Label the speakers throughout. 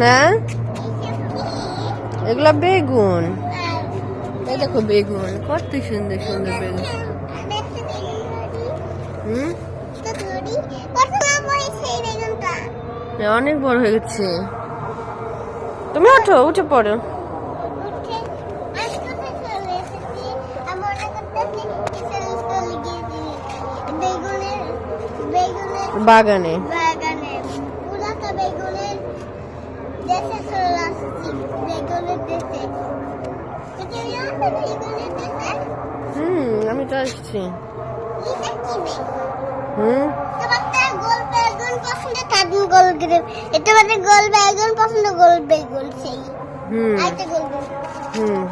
Speaker 1: হ্যাঁ? এগুলো বেগুন। এই দেখো বেগুন, কত সুন্দর সুন্দর বেগুন। হুম? অনেক বড় হয়ে গেছে। তুমি ওঠো, উঠে পড়ো।
Speaker 2: বেগুনের দেশে চলে আসছি বেগুনের দেশে তুমি আসবে বেগুনের দেশে
Speaker 1: হুম আমি তো আসছি
Speaker 2: এটা কি বেগুন
Speaker 1: হুম
Speaker 2: তোমার তো গোল বেগুন পছন্দ গোল এটা মানে গোল বেগুন পছন্দ গোল বেগুন সেই
Speaker 1: হুম
Speaker 2: আইটা গোল বেগুন
Speaker 1: হুম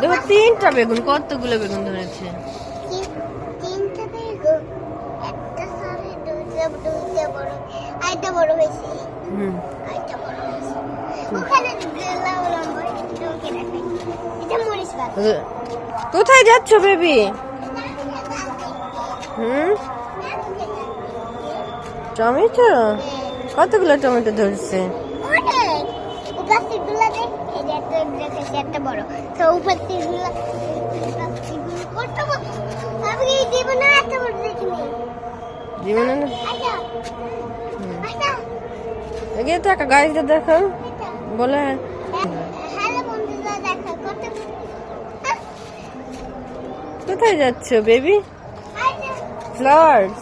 Speaker 1: দেখো তিনটা বেগুন কতগুলো বেগুন ধরেছে
Speaker 2: কি- তিনটা বেগুন একটা সারে দুইটা দুইটা বড় আইটা বড় হয়েছে।
Speaker 1: হুম।
Speaker 2: আইটা বড় হয়েছে। ওখানে লাউ লম্বা তোমাকে দেখাই এটা মরিচ বাদ
Speaker 1: কোথায় যাচ্ছ বেবি? হুম? টমেটো? কতগুলো টমেটো ধরছে?
Speaker 2: একটা বড়। তো জীবনে এত বড় দেখিনি।
Speaker 1: জীবনে না?
Speaker 2: আচ্ছা
Speaker 1: হুম।
Speaker 2: আচ্ছা।
Speaker 1: এগিয়ে থাকা গাড়িতে দেখো। বলে
Speaker 2: আহ,
Speaker 1: কোথায় যাচ্ছ বেবি? ফ্লাওয়ার্স।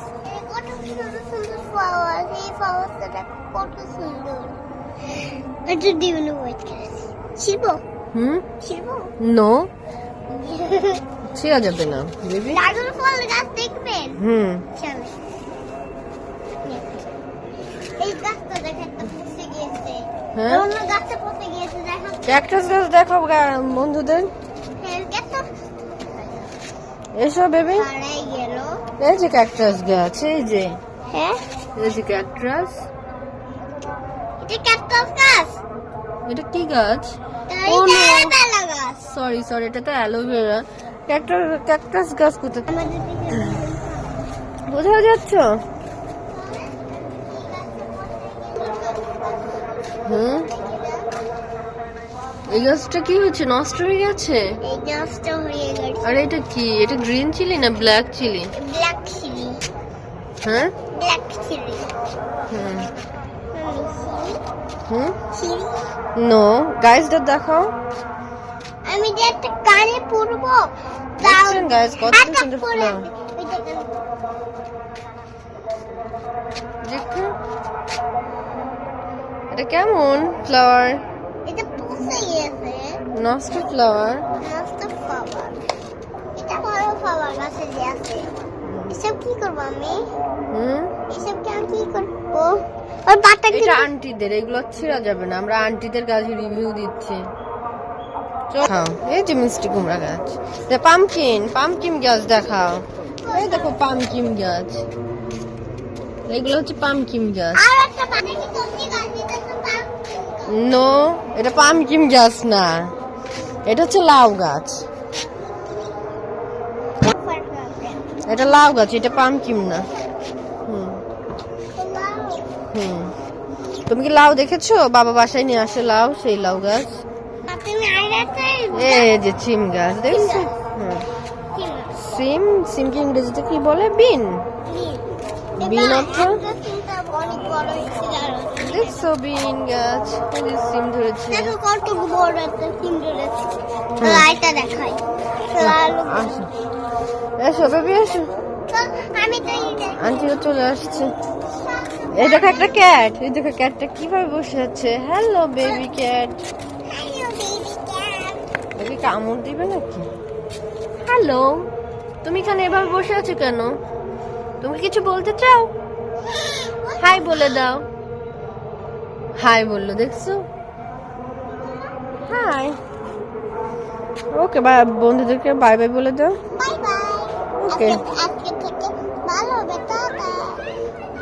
Speaker 1: নো ছিঁড়া যাবে না বেবি।
Speaker 2: ফল গাছ দেখবেন?
Speaker 1: হুম
Speaker 2: চলে এই গাছটা দেখে একটা পচে গিয়েছে
Speaker 1: হ্যাঁ?
Speaker 2: দেখো
Speaker 1: ক্যাকটাস গাছ দেখাও গা- বন্ধুদের।
Speaker 2: হ্যাঁ গাছটা
Speaker 1: এসো বেবি। এই যে ক্যাকটাস গাছ এই যে।
Speaker 2: হ্যাঁ?
Speaker 1: এই যে ক্যাকটাস।
Speaker 2: এটা ক্যাকটাস গাছ।
Speaker 1: এটা কি সরি সরি এটা তো অ্যালোভেরা। ক্যাকটাস ক্যাকটাস গাছ কোথায়? কোথায় যাচ্ছ হুম এই গাছটা কি হচ্ছে নষ্ট হয়ে গেছে?
Speaker 2: এই গাছটা হয়ে গেছে।
Speaker 1: আর এটা কি? এটা গ্রিন চিলি না ব্ল্যাক চিলি?
Speaker 2: Black chilli.
Speaker 1: হ্যাঁ?
Speaker 2: Black chilli.
Speaker 1: হুম। হুম? নো গাইসটা দেখাও।
Speaker 2: আমি যে একটা কানে পরবো
Speaker 1: দেখছেন guys, কত সুন্দর। দেখো এটা কেমন ফ্লাওয়ার
Speaker 2: এটা
Speaker 1: নষ্ট ফ্লাওয়ার
Speaker 2: নষ্ট ফ্লাওয়ার এটা বড় ফ্লাওয়ার গাছে যে আছে এসব কি করব আমি
Speaker 1: হুম
Speaker 2: এসব কি আমি কি করব ওর পাতা কি
Speaker 1: এটা আন্টিদের এগুলো ছিঁড়া যাবে না আমরা আন্টিদের কাছে রিভিউ দিচ্ছি। খাও এই যে মিষ্টি কুমড়া গাছ। পামকিন পামকিন গাছ দেখাও। এই দেখো পামকিন গাছ। এগুলো হচ্ছে পামকিন গাছ।
Speaker 2: আর একটা পাতা কি গাছ
Speaker 1: নো এটা পামকিন গাছ না। এটা হচ্ছে লাউ গাছ। এটা লাউ গাছ এটা পামকিন না। হুম। হুম। তুমি কি লাউ দেখেছ? বাবা বাসায় নিয়ে আসে লাউ সেই লাউ গাছ। এই যে সিম গাছ দেখছ? হুম সিম সিমকে ইংরেজিতে কি বলে? বিন। বিন। অর্থ? দেখছ বিন গাছ যে সিম ধরেছে।
Speaker 2: দেখো কত বড় একটা সিম ধরেছে। দেখাই।
Speaker 1: আসো। এসো বেবি
Speaker 2: আমি তো
Speaker 1: আন্টিও চলে আসছে। এই দেখো একটা ক্যাট এই দেখো ক্যাটটা কীভাবে বসে আছে। Hello baby cat. ওকে কামড় দিবে নাকি? হ্যালো তুমি এখানে এভাবে বসে আছো কেন? তুমি কিছু বলতে চাও? হাই বলে দাও। হাই বলল দেখছ? হাই ওকে বাই বন্ধুদেরকে বাই বাই বলে দাও। ওকে.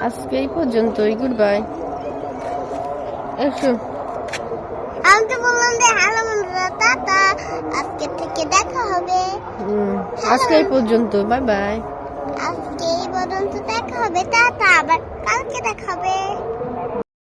Speaker 2: আজকে
Speaker 1: এই পর্যন্তই গুড বাই এসো।
Speaker 2: আমি তো বললাম যে হ্যালো বন্ধুরা টাটা। আজকে থেকে দেখা হবে।
Speaker 1: আজকে এই পর্যন্ত বাই বাই
Speaker 2: আজকে এই পর্যন্ত দেখা হবে টাটা। আবার কালকে দেখা হবে।